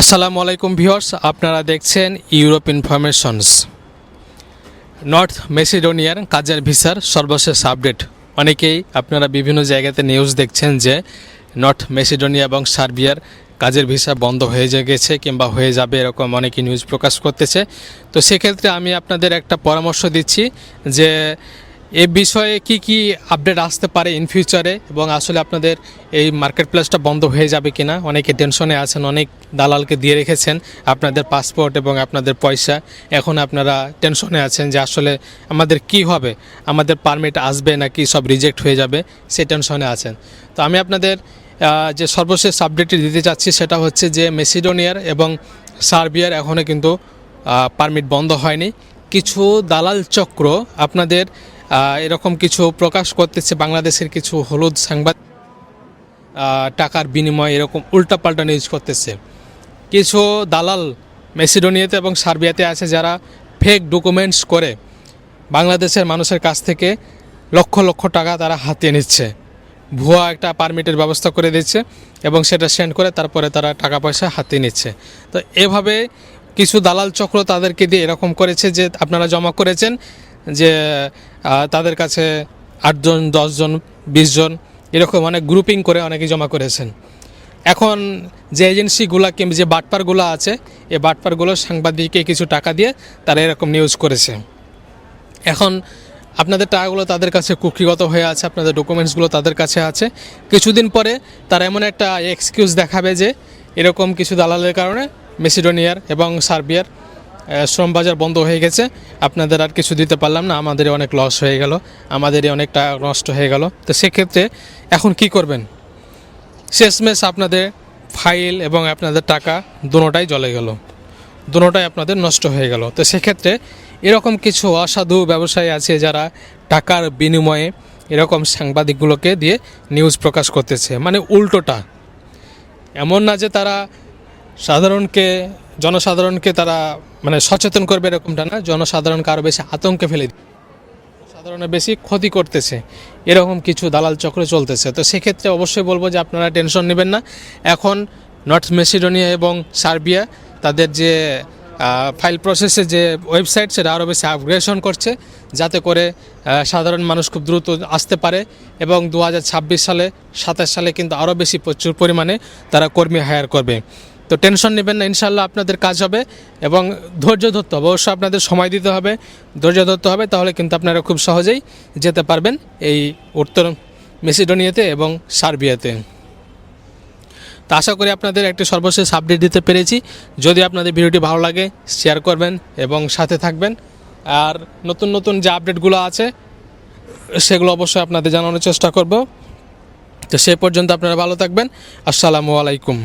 আসসালামু আলাইকুম ভিউয়ার্স, আপনারা দেখছেন ইউরোপ ইনফরমেশনস নর্থ মেসিডোনিয়ার কাজের ভিসার সর্বশেষ আপডেট অনেকেই আপনারা বিভিন্ন জায়গাতে নিউজ দেখছেন যে নর্থ মেসিডোনিয়া এবং সার্বিয়ার কাজের ভিসা বন্ধ হয়ে গেছে কিংবা হয়ে যাবে এরকম অনেকে নিউজ প্রকাশ করতেছে। তো সেক্ষেত্রে আমি আপনাদের একটা পরামর্শ দিচ্ছি যে এ বিষয়ে কি কি আপডেট আসতে পারে ইন ফিউচারে এবং আসলে আপনাদের এই মার্কেট প্লেসটা বন্ধ হয়ে যাবে কি না অনেকে টেনশনে আছেন, অনেক দালালকে দিয়ে রেখেছেন আপনাদের পাসপোর্ট এবং আপনাদের পয়সা। এখন আপনারা টেনশনে আছেন যে আসলে আমাদের কি হবে? আমাদের পারমিট আসবে নাকি সব রিজেক্ট হয়ে যাবে? সে টেনশনে আছেন। তো আমি আপনাদের যে সর্বশেষ আপডেটটি দিতে চাচ্ছি সেটা হচ্ছে যে মেসিডোনিয়ার এবং সার্বিয়ার এখনও কিন্তু পারমিট বন্ধ হয়নি। কিছু দালাল চক্র আপনাদের এরকম কিছু প্রকাশ করতেছে বাংলাদেশের কিছু হলুদ সাংবাদিক টাকার বিনিময়ে এরকম উল্টাপাল্টা নিউজ করতেছে। কিছু দালাল মেসিডোনিয়াতে এবং সার্বিয়াতে আছে যারা ফেক ডকুমেন্টস করে। বাংলাদেশের মানুষের কাছ থেকে লক্ষ লক্ষ টাকা তারা হাতিয়ে নিচ্ছে। ভুয়া একটা পারমিটের ব্যবস্থা করে দিচ্ছে এবং সেটা সেন্ড করে তারপরে তারা টাকা পয়সা হাতিয়ে নিচ্ছে। তো এভাবে কিছু দালাল চক্র তাদেরকে দিয়ে এরকম করেছে যে আপনারা জমা করেছেন যে তাদের কাছে আটজন, দশজন, বিশজন, এরকম অনেক গ্রুপিং করে অনেকে জমা করেছেন। এখন যে এজেন্সিগুলা কিংবা যে বাটপারগুলো আছে, এই বাটপারগুলো সাংবাদিককে কিছু টাকা দিয়ে তারা এরকম নিউজ করেছে। এখন আপনাদের টাকাগুলো তাদের কাছে কুকিগত হয়ে আছে, আপনাদের ডকুমেন্টসগুলো তাদের কাছে আছে। কিছুদিন পরে তারা এমন একটা এক্সকিউজ দেখাবে যে, এরকম কিছু দালালের কারণে মেসিডোনিয়ার এবং সার্বিয়ার শ্রম বাজার বন্ধ হয়ে গেছে। আপনাদের আর কিছু দিতে পারলাম না আমাদের অনেক লস হয়ে গেল, আমাদেরই অনেক টাকা নষ্ট হয়ে গেল। তো সেক্ষেত্রে এখন কি করবেন? শেষমেশ আপনাদের ফাইল এবং আপনাদের টাকা দুটোটাই জ্বলে গেল দুটোটাই আপনাদের নষ্ট হয়ে গেল। তো সেক্ষেত্রে এরকম কিছু অসাধু ব্যবসায়ী আছে যারা টাকার বিনিময়ে এরকম সাংবাদিকগুলোকে দিয়ে নিউজ প্রকাশ করতেছে মানে উল্টোটা। এমন না যে তারা সাধারণকে জনসাধারণকে তারা মানে সচেতন করবে এরকমটা না, জনসাধারণকে আরও বেশি আতঙ্কে ফেলে সাধারণের বেশি ক্ষতি করতেছে, এরকম কিছু দালাল চক্র চলতেছে। তো সেক্ষেত্রে অবশ্যই বলব যে আপনারা টেনশন নেবেন না। এখন নর্থ মেসিডোনিয়া এবং সার্বিয়া তাদের যে ফাইল প্রসেসের যে ওয়েবসাইট সেটা আরও বেশি আপগ্রেশন করছে, যাতে করে সাধারণ মানুষ খুব দ্রুত আসতে পারে এবং দু হাজার ছাব্বিশ সালে, সাতাশ সালে কিন্তু আরও বেশি প্রচুর পরিমাণে তারা কর্মী হায়ার করবে। তো টেনশন নেবেন না ইনশাল্লাহ আপনাদের কাজ হবে এবং ধৈর্য ধরতে হবে। অবশ্যই আপনাদের সময় দিতে হবে, ধৈর্য ধরতে হবে, তাহলে কিন্তু আপনারা খুব সহজেই যেতে পারবেন এই উত্তর মেসিডোনিয়াতে এবং সার্বিয়াতে। তো আশা করি আপনাদের একটি সর্বশেষ আপডেট দিতে পেরেছি। যদি আপনাদের ভিডিওটি ভালো লাগে শেয়ার করবেন এবং সাথে থাকবেন। আর নতুন নতুন যে আপডেটগুলো আছে, সেগুলো অবশ্যই আপনাদের জানানোর চেষ্টা করব। তো সে পর্যন্ত আপনারা ভালো থাকবেন। আসসালামু আলাইকুম।